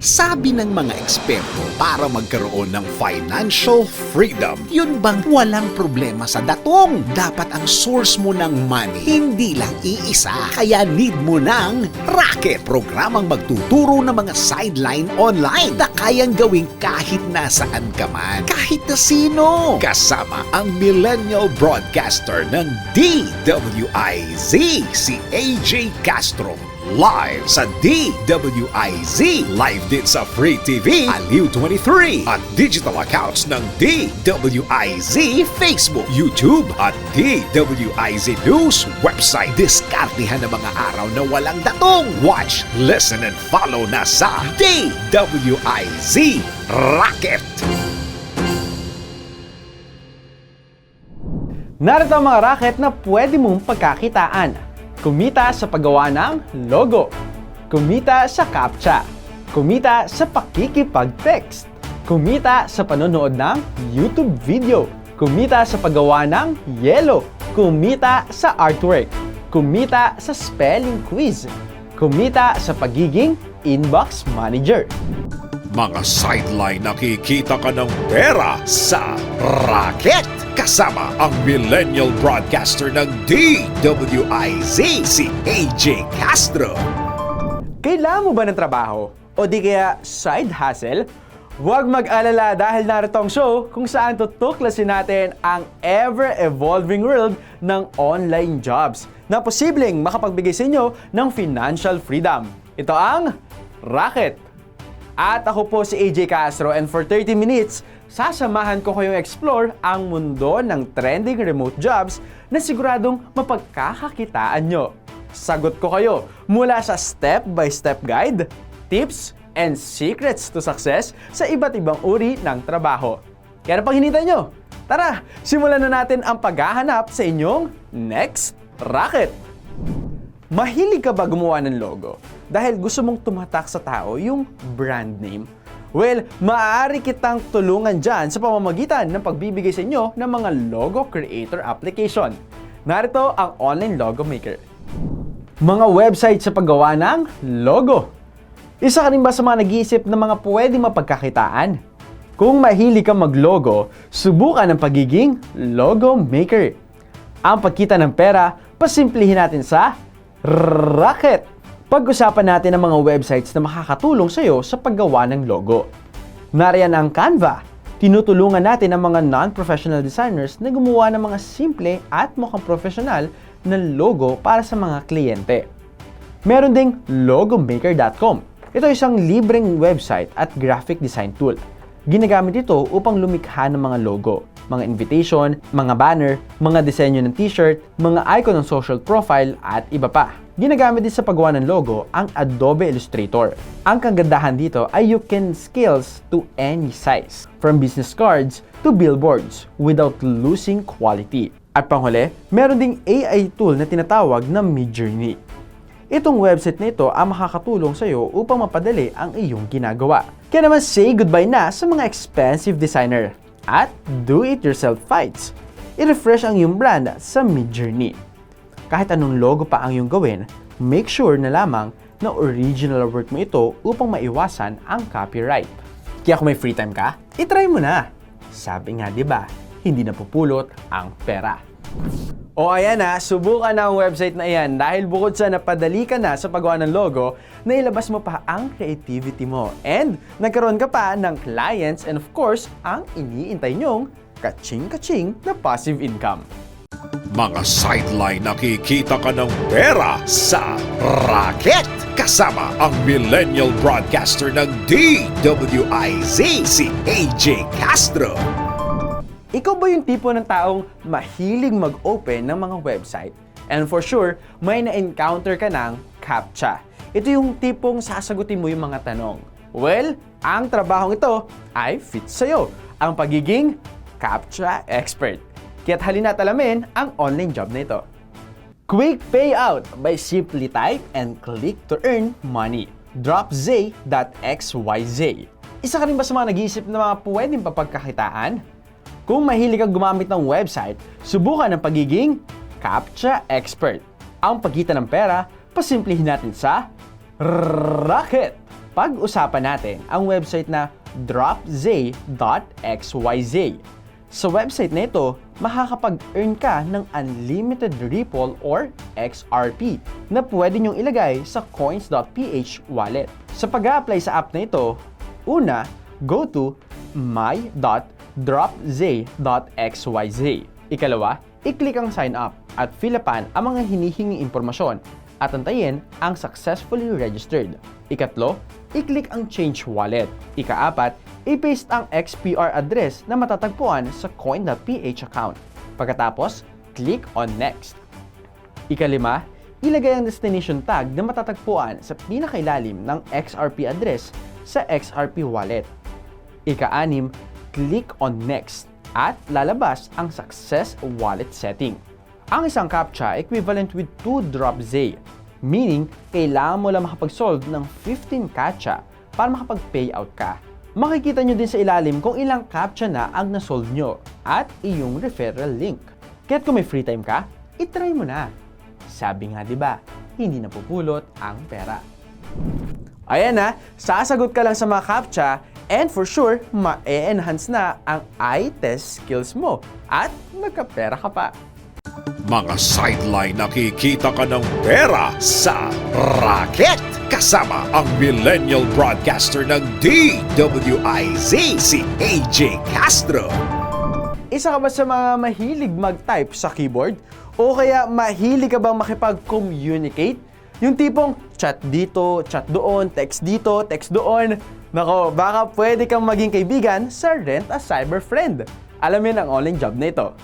Sabi ng mga eksperto, para magkaroon ng financial freedom, yun bang walang problema sa datong? Dapat ang source mo ng money, hindi lang iisa. Kaya need mo ng Racket, programang magtuturo ng mga sideline online na kayang gawin kahit nasaan ka man, kahit na sino. Kasama ang millennial broadcaster ng DWIZ, si AJ Castro live sa DWIZ. Live din sa Free TV, Aliw 23 at digital accounts ng DWIZ Facebook, YouTube at DWIZ News website. Diskartihan ang mga araw na walang datong. Watch, listen and follow na sa DWIZ Rocket. Narito ang mga racket na pwede mong pagkakitaan. Kumita sa paggawa ng logo. Kumita sa CAPTCHA. Kumita sa pakikipag-text. Kumita sa panonood ng YouTube video. Kumita sa paggawa ng yellow. Kumita sa artwork. Kumita sa spelling quiz. Kumita sa pagiging inbox manager. Mga sideline nakikita ka ng pera sa Rocket. Kasama ang millennial broadcaster ng DWIZ, si AJ Castro. Kailangan mo ba ng trabaho? O di kaya side hustle? Huwag mag-alala dahil narito ang show kung saan tutuklasin natin ang ever-evolving world ng online jobs na posibleng makapagbigay sa inyo ng financial freedom. Ito ang Rocket! At ako po si AJ Castro and for 30 minutes, sasamahan ko kayong explore ang mundo ng trending remote jobs na siguradong mapagkakakitaan nyo. Sagot ko kayo mula sa step-by-step guide, tips, and secrets to success sa iba't ibang uri ng trabaho. Kaya pang hinintay nyo? Tara, simulan na natin ang paghahanap sa inyong next rocket! Mahilig ka ba gumawa ng logo? Dahil gusto mong tumatak sa tao yung brand name? Well, maaari kitang tulungan dyan sa pamamagitan ng pagbibigay sa inyo ng mga logo creator application. Narito ang online logo maker. Mga website sa paggawa ng logo. Isa ka rin ba sa mga nag-iisip ng mga pwedeng mapagkakitaan? Kung mahilig ka maglogo, subukan ang pagiging logo maker. Ang pagkita ng pera, pasimplihin natin sa Rocket! Pag-usapan natin ang mga websites na makakatulong sa iyo sa paggawa ng logo. Nariyan ang Canva. Tinutulungan natin ang mga non-professional designers na gumawa ng mga simple at mukhang professional na logo para sa mga kliyente. Meron ding logomaker.com. Ito ay isang libreng website at graphic design tool. Ginagamit ito upang lumikha ng mga logo, mga invitation, mga banner, mga disenyo ng t-shirt, mga icon ng social profile at iba pa. Ginagamit din sa paggawa ng logo ang Adobe Illustrator. Ang kagandahan dito ay you can scales to any size, from business cards to billboards without losing quality. At panghuli, meron ding AI tool na tinatawag na Midjourney. Itong website na ito ang makakatulong sa iyo upang mapadali ang iyong ginagawa. Kaya naman say goodbye na sa mga expensive designer at do-it-yourself fights. I-refresh ang iyong brand sa Midjourney. Kahit anong logo pa ang iyong gawin, make sure na lamang na original work mo ito upang maiwasan ang copyright. Kaya kung may free time ka, itry mo na. Sabi nga 'di ba, hindi napupulot ang pera. O ayan na, subukan na ang website na iyan dahil bukod sa napadali ka na sa paggawa ng logo, nailabas mo pa ang creativity mo. And nagkaroon ka pa ng clients and of course, ang iniintay nyong kaching-kaching na passive income. Mga sideline nakikita ka ng pera sa Rocket. Kasama ang millennial broadcaster ng DWIZ, si AJ Castro. Ikaw ba yung tipo ng taong mahilig mag-open ng mga website? And for sure, may na-encounter ka ng CAPTCHA. Ito yung tipong sasagutin mo yung mga tanong. Well, ang trabahong ito ay fit sa'yo. Ang pagiging CAPTCHA expert. Kaya't halina't alamin ang online job na ito. Quick payout by simply type and click to earn money. dropz.xyz. Isa ka rin ba sa mga nag-iisip na mga pwedeng papagkakitaan? Kung mahilig kang gumamit ng website, subukan ang pagiging CAPTCHA expert. Ang pagkita ng pera, pasimplihin natin sa Rocket! Pag-usapan natin ang website na dropz.xyz. Sa website na ito, makakapag-earn ka ng unlimited Ripple or XRP na pwede nyong ilagay sa coins.ph wallet. Sa pag apply sa app na ito, una, go to my.dropz.xyz. Ikalawa, i-click ang sign up at fill upan ang mga hinihingi impormasyon at antayin ang successfully registered. Ikatlo, i-click ang change wallet. Ikaapat, i-paste ang XPR address na matatagpuan sa coin.ph account. Pagkatapos, click on next. Ikalima, ilagay ang destination tag na matatagpuan sa pinakailalim ng XRP address sa XRP wallet. Ika-anim, click on next at lalabas ang success wallet setting. Ang isang CAPTCHA equivalent with 2 drop Z, meaning kailangan mo lang makapag-solve ng 15 CAPTCHA para makapag-payout ka. Makikita nyo din sa ilalim kung ilang CAPTCHA na ang nasolve nyo at iyong referral link. Kaya't kung may free time ka, itry mo na. Sabi nga ba, hindi napupulot ang pera. Ayan na, sasagot ka lang sa mga CAPTCHA and for sure, ma-enhance na ang eye test skills mo at magkapera ka pa. Mga sideline nakikita ka ng pera sa racket. Kasama ang millennial broadcaster ng DWIZ, si AJ Castro. Isa ka ba sa mga mahilig mag-type sa keyboard? O kaya mahilig ka bang makipag-communicate? Yung tipong chat dito, chat doon, text dito, text doon. Nako, baka pwede kang maging kaibigan sa Rent a Cyber Friend. Alamin ang online job na ito.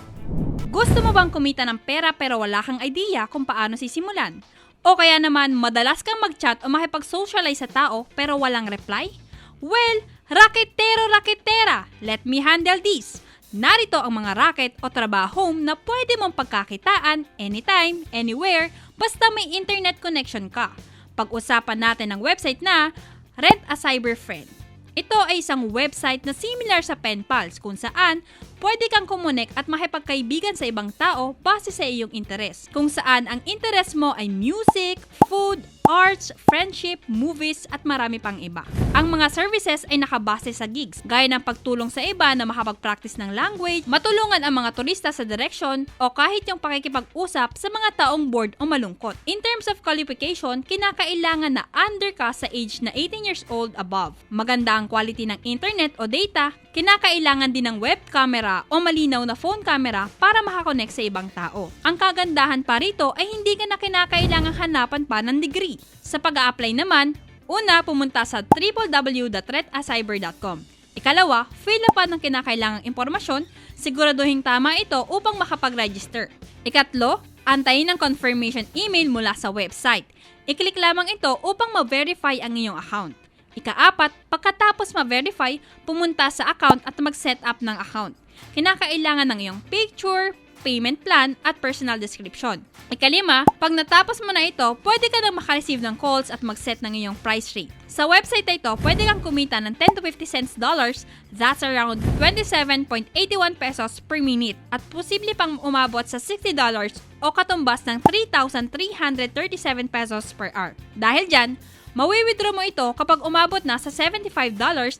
Gusto mo bang kumita ng pera pero wala kang idea kung paano sisimulan? O kaya naman madalas kang mag-chat o makipag-socialize sa tao pero walang reply? Well, raketero raketera, let me handle this. Narito ang mga racket o trabahong na pwede mong pagkakitaan anytime, anywhere, basta may internet connection ka. Pag-usapan natin ang website na Rent a Cyber Friend. Ito ay isang website na similar sa Penpals kung saan pwede kang kumunik at makipagkaibigan sa ibang tao base sa iyong interes. Kung saan ang interes mo ay music, food, arts, friendship, movies at marami pang iba. Ang mga services ay nakabase sa gigs, gaya ng pagtulong sa iba na makapag-practice ng language, matulungan ang mga turista sa direction, o kahit yung pakikipag-usap sa mga taong bored o malungkot. In terms of qualification, kinakailangan na under ka sa age na 18 years old above. Maganda ang quality ng internet o data, kinakailangan din ng web camera o malinaw na phone camera para makakonect sa ibang tao. Ang kagandahan pa rito ay hindi ka na kinakailangang hanapan pa ng degree. Sa pag apply naman, una pumunta sa www.threatacyber.com. Ikalawa, fill upan ng kinakailangang impormasyon, siguraduhin tama ito upang makapag-register. Ikatlo, antayin ang confirmation email mula sa website. I-click lamang ito upang ma-verify ang iyong account. Ikaapat, pagkatapos ma-verify, pumunta sa account at mag-set up ng account. Kinakailangan ng iyong picture, payment plan, at personal description. Ikalima, pag natapos mo na ito, pwede ka na makareceive ng calls at mag-set ng iyong price rate. Sa website na ito, pwede kang kumita ng 10 to 50 cents dollars, that's around 27.81 pesos per minute, at posible pang umabot sa 60 dollars o katumbas ng 3,337 pesos per hour. Dahil dyan, Mawi-withdraw mo ito kapag umabot na sa $75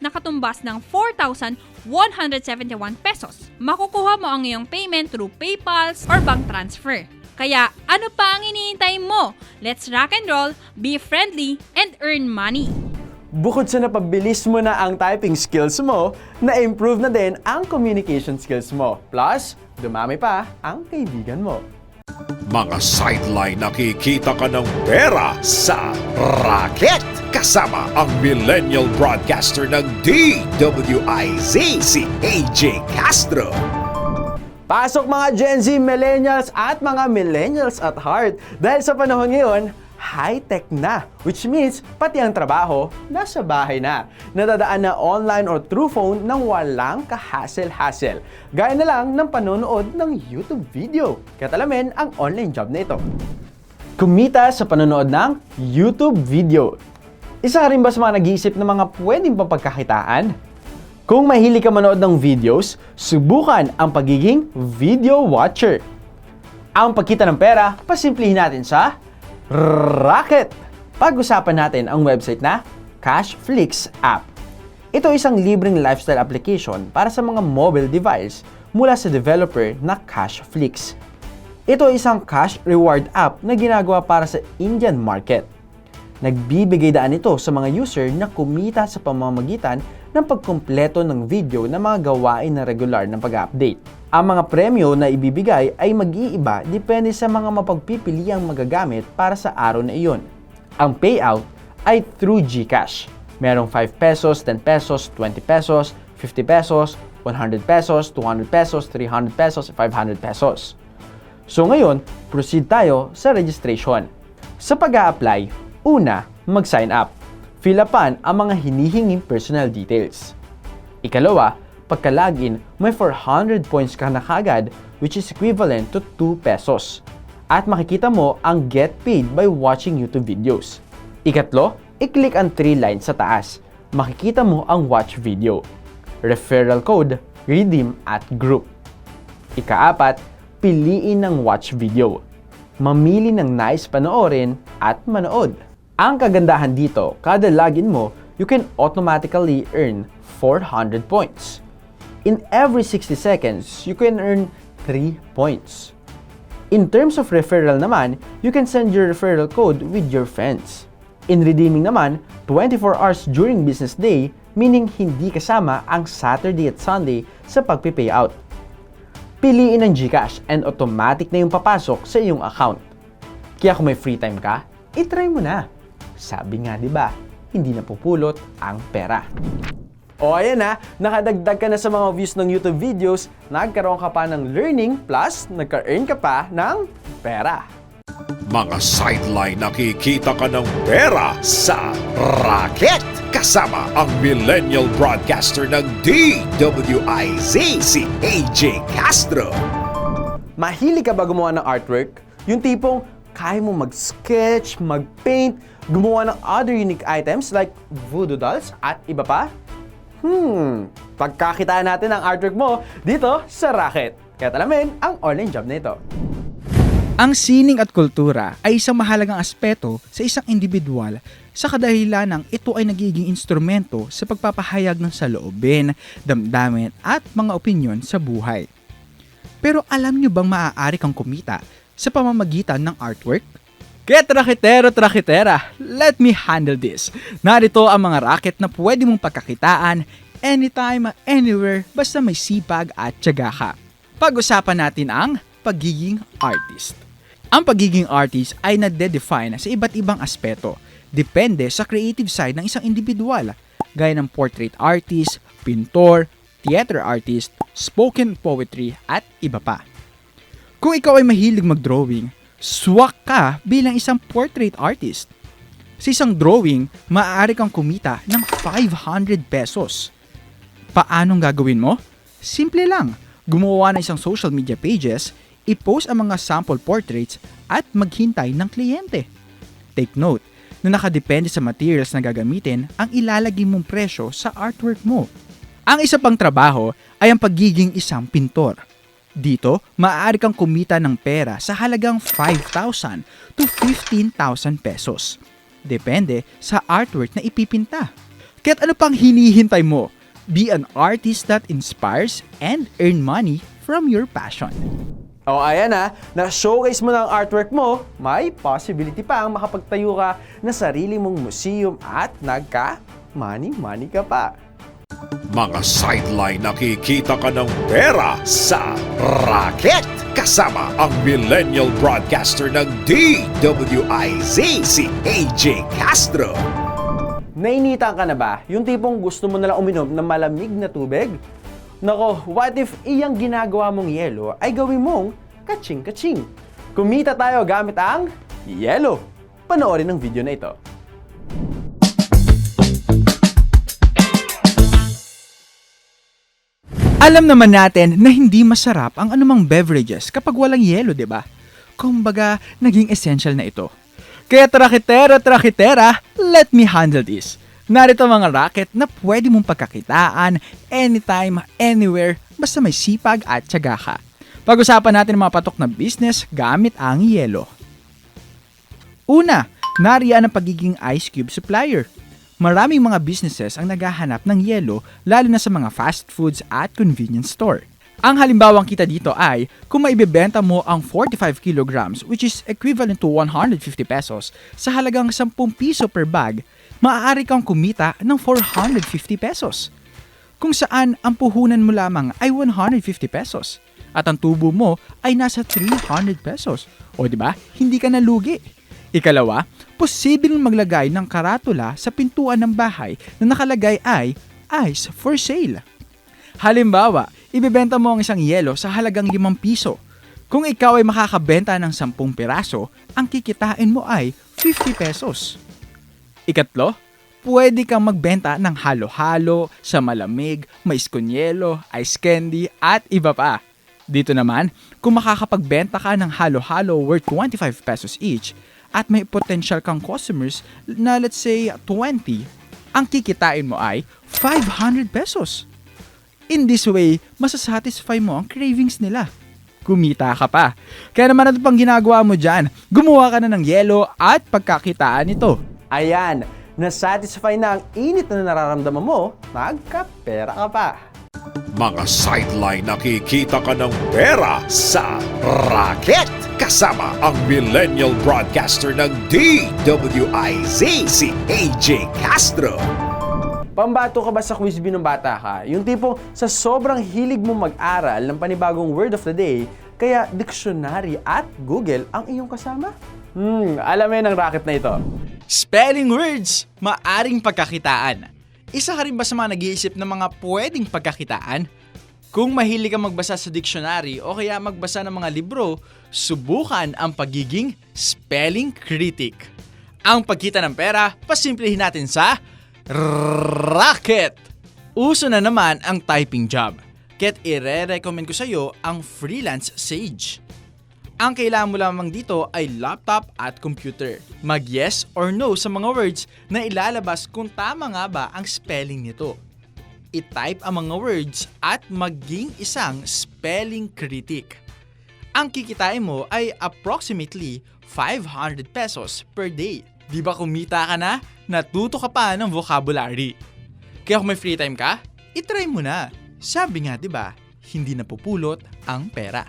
na katumbas ng 4,171 pesos. Makukuha mo ang iyong payment through PayPal or bank transfer. Kaya ano pa ang iniintay mo? Let's rock and roll, be friendly, and earn money. Bukod sa napabilis mo na ang typing skills mo, na-improve na din ang communication skills mo. Plus, dumami pa ang kaibigan mo. Mga sideline nakikita ka ng pera sa racket. Kasama ang millennial broadcaster ng DWIZ, si AJ Castro. Pasok mga Gen Z millennials at mga millennials at heart. Dahil sa panahon ngayon, high-tech na. Which means, pati ang trabaho, nasa bahay na. Nadadaan na online or through phone nang walang ka-hassle-hassle. Gaya na lang ng panonood ng YouTube video. Katalamin ang online job na ito. Kumita sa panonood ng YouTube video. Isa ka rin ba sa mga nag-iisip ng mga pwedeng papagkakitaan? Kung mahilig ka manood ng videos, subukan ang pagiging video watcher. Ang pagkita ng pera, pasimplihin natin sa Rocket! Pag-usapan natin ang website na Cashflix app. Ito isang libreng lifestyle application para sa mga mobile device mula sa developer na Cashflix. Ito ay isang cash reward app na ginagawa para sa Indian market. Nagbibigay daan ito sa mga user na kumita sa pamamagitan ng pagkumpleto ng video ng mga gawain na regular ng pag-update. Ang mga premyo na ibibigay ay mag-iiba depende sa mga mapagpipiliang magagamit para sa araw na iyon. Ang payout ay through GCash. Merong 5 pesos, 10 pesos, 20 pesos, 50 pesos, 100 pesos, 200 pesos, 300 pesos, 500 pesos. So ngayon, proceed tayo sa registration. Sa pag apply una, mag-sign up. Fill upan ang mga hinihinging personal details. Ikalawa, pagka-login, may 400 points ka na kagad which is equivalent to 2 pesos. At makikita mo ang get paid by watching YouTube videos. Ikatlo, i-click ang 3 lines sa taas. Makikita mo ang watch video. Referral code, redeem at group. Ikaapat, piliin ng watch video. Mamili ng nice panoorin at manood. Ang kagandahan dito, kada login mo, you can automatically earn 400 points. In every 60 seconds, you can earn 3 points. In terms of referral naman, you can send your referral code with your friends. In redeeming naman, 24 hours during business day, meaning hindi kasama ang Saturday at Sunday sa pagpipayout. Piliin ang GCash and automatic na yung papasok sa iyong account. Kaya kung may free time ka, itry mo na. Sabi nga 'di ba, hindi napupulot ang pera. O ayan na, nakadagdag ka na sa mga views ng YouTube videos, nagkaroon ka pa ng learning plus nagka-earn ka pa ng pera. Mga sideline nakikita ka ng pera sa racket. Kasama ang millennial broadcaster ng DWIZ, si AJ Castro. Mahilig ka ba gumawa ng artwork? Yung tipong kaya mo mag-sketch, mag-paint, gumawa ng other unique items like voodoo dolls at iba pa? Hmm, pagkakitaan natin ang artwork mo dito sa Racket. Kaya talamin ang online job na ito. Ang sining at kultura ay isang mahalagang aspeto sa isang individual sa kadahilan ng ito ay nagiging instrumento sa pagpapahayag ng saloobin, damdamin at mga opinyon sa buhay. Pero alam nyo bang maaari kang kumita sa pamamagitan ng artwork? Kaya trakitero trakitera, let me handle this. Narito ang mga racket na pwede mong pagkakitaan anytime, anywhere, basta may sipag at tiyaga ka. Pag-usapan natin ang pagiging artist. Ang pagiging artist ay nade-define sa iba't ibang aspeto. Depende sa creative side ng isang individual, gaya ng portrait artist, pintor, theater artist, spoken poetry, at iba pa. Kung ikaw ay mahilig mag-drawing, swak ka bilang isang portrait artist. Sa isang drawing, maaari kang kumita ng 500 pesos. Paanong gagawin mo? Simple lang. Gumawa ng isang social media pages, i-post ang mga sample portraits at maghintay ng kliyente. Take note na nakadepende sa materials na gagamitin ang ilalagay mong presyo sa artwork mo. Ang isa pang trabaho ay ang pagiging isang pintor. Dito, maaari kang kumita ng pera sa halagang 5,000 to 15,000 pesos. Depende sa artwork na ipipinta. Kaya't ano pang hinihintay mo? Be an artist that inspires and earn money from your passion. O ayan na, na-showcase mo ang artwork mo, may possibility pa ang makapagtayo ka na sarili mong museum at nagka money-money ka pa. Mga sideline nakikita ka ng pera sa racket. Kasama ang millennial broadcaster ng DWIZ, si AJ Castro. Nainitan ka na ba? Yung tipong gusto mo nalang uminom ng malamig na tubig? Nako, what if iyang ginagawa mong yelo ay gawin mong kaching-kaching? Kumita tayo gamit ang yelo. Panoorin ang video na ito. Alam naman natin na hindi masarap ang anumang beverages kapag walang yelo, 'di ba? Kumbaga, naging essential na ito. Kaya trakitera, trakitera, let me handle this. Narito mga racket na pwede mong pagkakitaan anytime, anywhere, basta may sipag at tiyaga ka. Pag-usapan natin mga patok na business gamit ang yelo. Una, nariyan ang pagiging ice cube supplier. Maraming mga businesses ang naghahanap ng yelo lalo na sa mga fast foods at convenience store. Ang halimbawang kita dito ay kung maibebenta mo ang 45 kilograms which is equivalent to 150 pesos sa halagang 10 piso per bag, maaari kang kumita ng 450 pesos. Kung saan ang puhunan mo lamang ay 150 pesos at ang tubo mo ay nasa 300 pesos. O di ba? Hindi ka nalugi. Ikalawa, posibleng maglagay ng karatula sa pintuan ng bahay na nakalagay ay ice for sale. Halimbawa, ibebenta mo ang isang yelo sa halagang 5 piso. Kung ikaw ay makakabenta ng 10 piraso, ang kikitain mo ay 50 pesos. Ikatlo, pwede kang magbenta ng halo-halo, sa malamig, mais con yelo, ice candy, at iba pa. Dito naman, kung makakapagbenta ka ng halo-halo worth 25 pesos each, at may potential kang customers na let's say 20, ang kikitain mo ay 500 pesos. In this way, masasatisfy mo ang cravings nila. Kumita ka pa. Kaya naman ano pang ginagawa mo dyan? Gumawa ka na ng yelo at pagkakitaan ito. Ayan, na-satisfy na ang init na nararamdaman mo, magkapera ka pa. Mga sideline nakikita ka ng pera sa Rocket. Kasama ang millennial broadcaster ng DWIZ, si AJ Castro. Pambato ka ba sa quiz nung bata ka? Yung tipong sa sobrang hilig mo mag-aral ng panibagong word of the day, kaya dictionary at Google ang iyong kasama? Hmm, alamin ang racket na ito. Spelling words, maaring pagkakitaan. Isa ka rin ba sa mga nag-iisip ng mga pwedeng pagkakitaan? Kung mahilig ka magbasa sa dictionary o kaya magbasa ng mga libro, subukan ang pagiging spelling critic. Ang pagkita ng pera, pasimplihin natin sa Rocket! Uso na naman ang typing job. Kaya't ire-recommend ko sa iyo ang Freelance Sage. Ang kailangan mo lamang dito ay laptop at computer. Mag yes or no sa mga words na ilalabas kung tama nga ba ang spelling nito. I-type ang mga words at maging isang spelling critic. Ang kikitain mo ay approximately 500 pesos per day. Di ba kumita ka na? Natuto ka pa ng vocabulary. Kaya kung may free time ka, itry mo na. Sabi nga, di ba, hindi napupulot ang pera.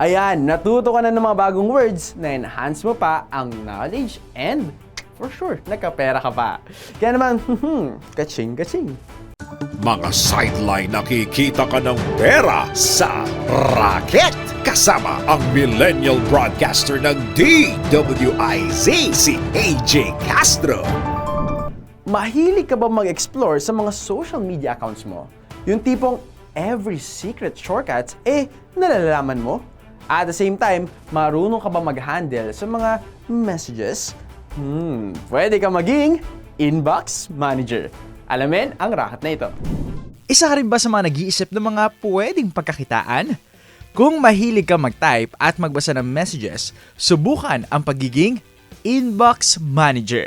Ayan, natuto ka na ng mga bagong words na enhance mo pa ang knowledge and for sure, nagkapera ka pa. Kaya naman, hmm, kaching-kaching. Mga sideline nakikita ka ng pera sa Rocket. Kasama ang millennial broadcaster ng DWIZ, si AJ Castro. Mahilig ka ba mag-explore sa mga social media accounts mo? Yung tipong every secret shortcuts, eh, nalalaman mo? At the same time, marunong ka ba mag-handle sa mga messages? Hmm, pwede ka maging inbox manager. Alamin ang racket na ito. Isa ka rin ba sa mga nag-iisip ng mga pwedeng pagkakitaan? Kung mahilig ka mag-type at magbasa ng messages, subukan ang pagiging inbox manager.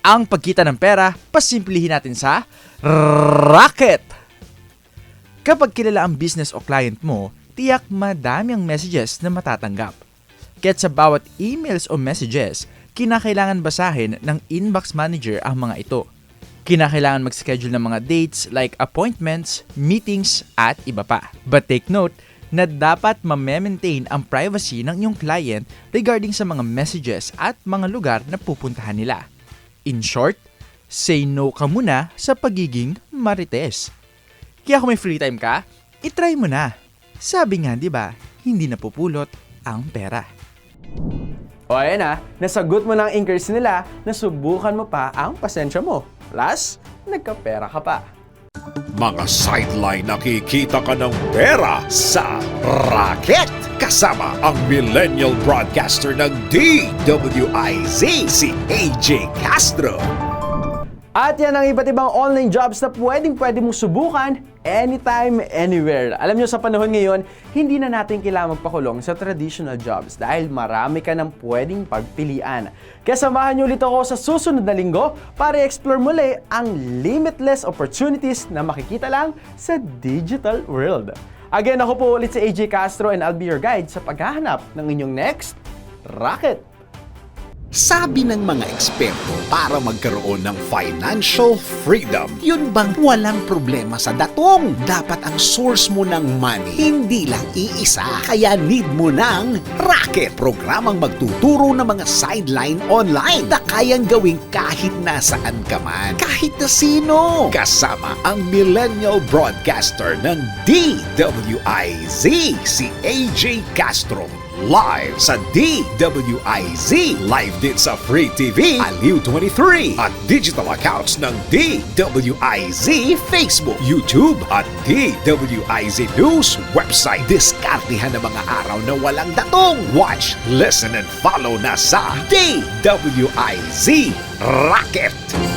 Ang pagkita ng pera, pasimplihin natin sa Rocket! Kapag kilala ang business o client mo, tiyak madami ang messages na matatanggap. Kaya't sa bawat emails o messages, kinakailangan basahin ng inbox manager ang mga ito. Kinakailangan mag-schedule ng mga dates like appointments, meetings, at iba pa. But take note na dapat ma-maintain ang privacy ng iyong client regarding sa mga messages at mga lugar na pupuntahan nila. In short, say no ka muna sa pagiging marites. Kaya kung may free time ka, itry mo na. Sabi nga, di ba, hindi napupulot ang pera. O ayan na, nasagot mo ang inquiries nila, nasubukan mo pa ang pasensya mo. Plus, nagkapera ka pa. Mga sideline nakikita ka ng pera sa Rocket. Kasama ang millennial broadcaster ng DWIZ, si AJ Castro. At yan ang iba't ibang online jobs na pwedeng pwede mong subukan anytime, anywhere. Alam nyo, sa panahon ngayon, hindi na natin kailangan magpakulong sa traditional jobs dahil marami ka nang pwedeng pagpilian. Kaya samahan nyo ulit ako sa susunod na linggo para i-explore muli ang limitless opportunities na makikita lang sa digital world. Again, ako po ulit si AJ Castro and I'll be your guide sa paghahanap ng inyong next rocket. Sabi ng mga eksperto, para magkaroon ng financial freedom, yun bang walang problema sa datong? Dapat ang source mo ng money, hindi lang iisa. Kaya need mo ng Racket, programang magtuturo ng mga sideline online na kayang gawin kahit nasaan ka man, kahit na sino. Kasama ang millennial broadcaster ng DWIZ, si AJ Castro live sa DWIZ. Live din sa Free TV, Aliw 23 at digital accounts ng DWIZ Facebook, YouTube at DWIZ News website. Diskartihan ng mga araw na walang datong. Watch, listen and follow na sa DWIZ Rocket.